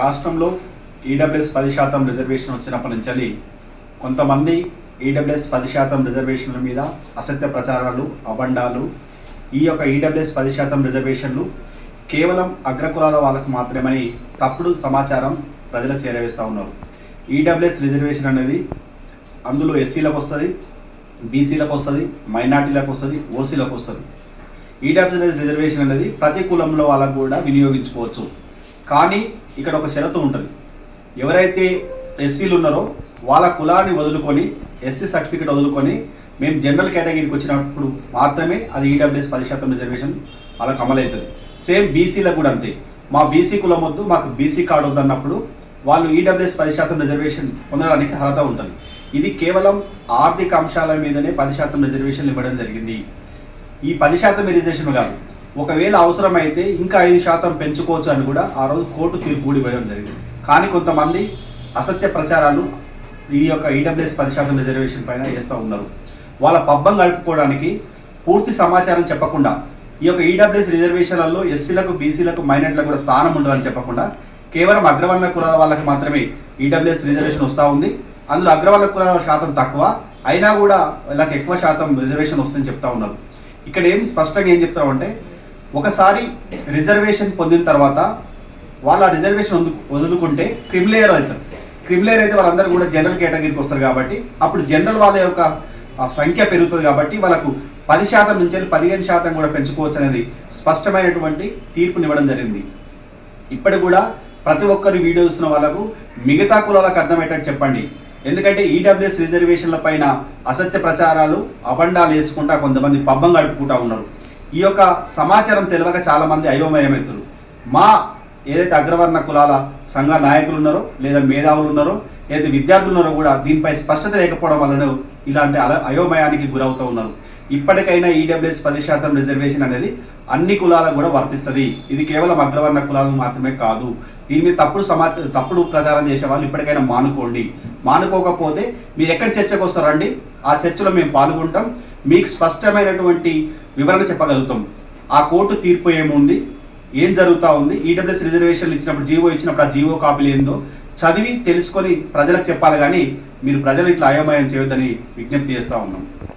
రాష్ట్రంలో ఈడబ్ల్యూఎస్ పది శాతం రిజర్వేషన్ వచ్చినప్పటి నుంచి కొంతమంది ఈడబ్ల్యూఎస్ పది శాతం రిజర్వేషన్ల మీద అసత్య ప్రచారాలు అబండాలు ఈ యొక్క ఈడబ్ల్యూఎస్ పది శాతం రిజర్వేషన్లు కేవలం అగ్రకులాల వాళ్ళకు మాత్రమని తప్పుడు సమాచారం ప్రజలకు చేరవేస్తూ ఉన్నారు. ఈడబ్ల్యూఎస్ రిజర్వేషన్ అనేది అందులో ఎస్సీలకు వస్తుంది బీసీలకు వస్తుంది మైనార్టీలకు వస్తుంది ఓసీలకు వస్తుంది. ఈడబ్ల్యూఎస్ రిజర్వేషన్ అనేది ప్రతి కులంలో వాళ్ళకు కూడా వినియోగించుకోవచ్చు. కానీ ఇక్కడ ఒక షరతు ఉంటుంది. ఎవరైతే ఎస్సీలు ఉన్నారో వాళ్ళ కులాన్ని వదులుకొని ఎస్సీ సర్టిఫికేట్ వదులుకొని మేము జనరల్ కేటగిరీకి వచ్చినప్పుడు మాత్రమే అది ఈడబ్ల్యూఎస్ పది శాతం రిజర్వేషన్ వాళ్ళకి అమలవుతుంది. సేమ్ బీసీలకు కూడా అంతే. మా బీసీ కులం వద్దు మాకు బీసీ కార్డు వద్దన్నప్పుడు వాళ్ళు ఈడబ్ల్యూఎస్ పది శాతం రిజర్వేషన్ పొందడానికి అర్హత ఉంటుంది. ఇది కేవలం ఆర్థిక అంశాల మీదనే పది శాతం రిజర్వేషన్ ఇవ్వడం జరిగింది. ఈ పది శాతం రిజర్వేషన్ కాదు ఒకవేళ అవసరమైతే ఇంకా ఐదు శాతం పెంచుకోవచ్చు అని కూడా ఆ రోజు కోర్టు తీర్పు కూడా ఇవ్వడం జరిగింది. కానీ కొంతమంది అసత్య ప్రచారాలు ఈ యొక్క ఈడబ్ల్యూఎస్ పది శాతం రిజర్వేషన్ పైన చేస్తూ ఉన్నారు. వాళ్ళ పబ్బం గడుపుకోవడానికి పూర్తి సమాచారం చెప్పకుండా ఈ యొక్క ఈడబ్ల్యూఎస్ రిజర్వేషన్లలో ఎస్సీలకు బీసీలకు మైనార్టీలకు కూడా స్థానం ఉండదని చెప్పకుండా కేవలం అగ్రవర్ణ కులాల వాళ్ళకి మాత్రమే ఈడబ్ల్యూఎస్ రిజర్వేషన్ వస్తూ ఉంది. అందులో అగ్రవర్ణ కులాల శాతం తక్కువ అయినా కూడా వీళ్ళకి ఎక్కువ శాతం రిజర్వేషన్ వస్తుందని చెప్తా ఉన్నారు. ఇక్కడ ఏం స్పష్టంగా ఏం చెప్తామంటే ఒకసారి రిజర్వేషన్ పొందిన తర్వాత వాళ్ళ రిజర్వేషన్ వదులు వదులుకుంటే క్రిమిలేయర్ అవుతారు. క్రిమిలేయర్ అయితే వాళ్ళందరూ కూడా జనరల్ కేటగిరీకి వస్తారు కాబట్టి అప్పుడు జనరల్ వాళ్ళ యొక్క సంఖ్య పెరుగుతుంది కాబట్టి వాళ్ళకు పది శాతం నుంచి పదిహేను శాతం కూడా పెంచుకోవచ్చు అనేది స్పష్టమైనటువంటి తీర్పునివ్వడం జరిగింది. ఇప్పటి కూడా ప్రతి ఒక్కరు వీడియో చూసిన వాళ్ళకు మిగతా కులాలకు అర్థమయ్యేటట్టు చెప్పండి. ఎందుకంటే ఈడబ్ల్యూఎస్ రిజర్వేషన్ల పైన అసత్య ప్రచారాలు అబండాలు వేసుకుంటా కొంతమంది పబ్బం గడుపుకుంటా ఉన్నారు. ఈ యొక్క సమాచారం తెలియక చాలామంది మంది మా ఏదైతే అగ్రవర్ణ కులాల సంఘ నాయకులు ఉన్నారో లేదా మేధావులు ఉన్నారో ఏదైతే విద్యార్థులు ఉన్నారో కూడా దీనిపై స్పష్టత లేకపోవడం వలన ఇలాంటి అయోమయానికి గురవుతూ ఉన్నారు. ఇప్పటికైనా ఈడబ్ల్యూఎస్ పది శాతం రిజర్వేషన్ అనేది అన్ని కులాలకు కూడా వర్తిస్తుంది. ఇది కేవలం అగ్రవర్ణ కులాలకు మాత్రమే కాదు. దీని మీద తప్పుడు సమాచారం తప్పుడు ప్రచారం చేసే వాళ్ళు ఇప్పటికైనా మానుకోండి. మానుకోకపోతే మీరు ఎక్కడ చర్చకు వస్తారండి? ఆ చర్చలో మేము పాల్గొంటాం. మీకు స్పష్టమైనటువంటి వివరణ చెప్పగలుగుతాం. ఆ కోర్టు తీర్పు ఏముంది? ఏం జరుగుతూ ఉంది? ఈడబ్ల్యూఎస్ రిజర్వేషన్లు ఇచ్చినప్పుడు జీవో ఇచ్చినప్పుడు ఆ జీవో కాపీలు ఏందో చదివి తెలుసుకొని ప్రజలకు చెప్పాలి కానీ మీరు ప్రజలు ఇట్లా అయోమయం చేయొద్దని విజ్ఞప్తి చేస్తూ ఉన్నాం.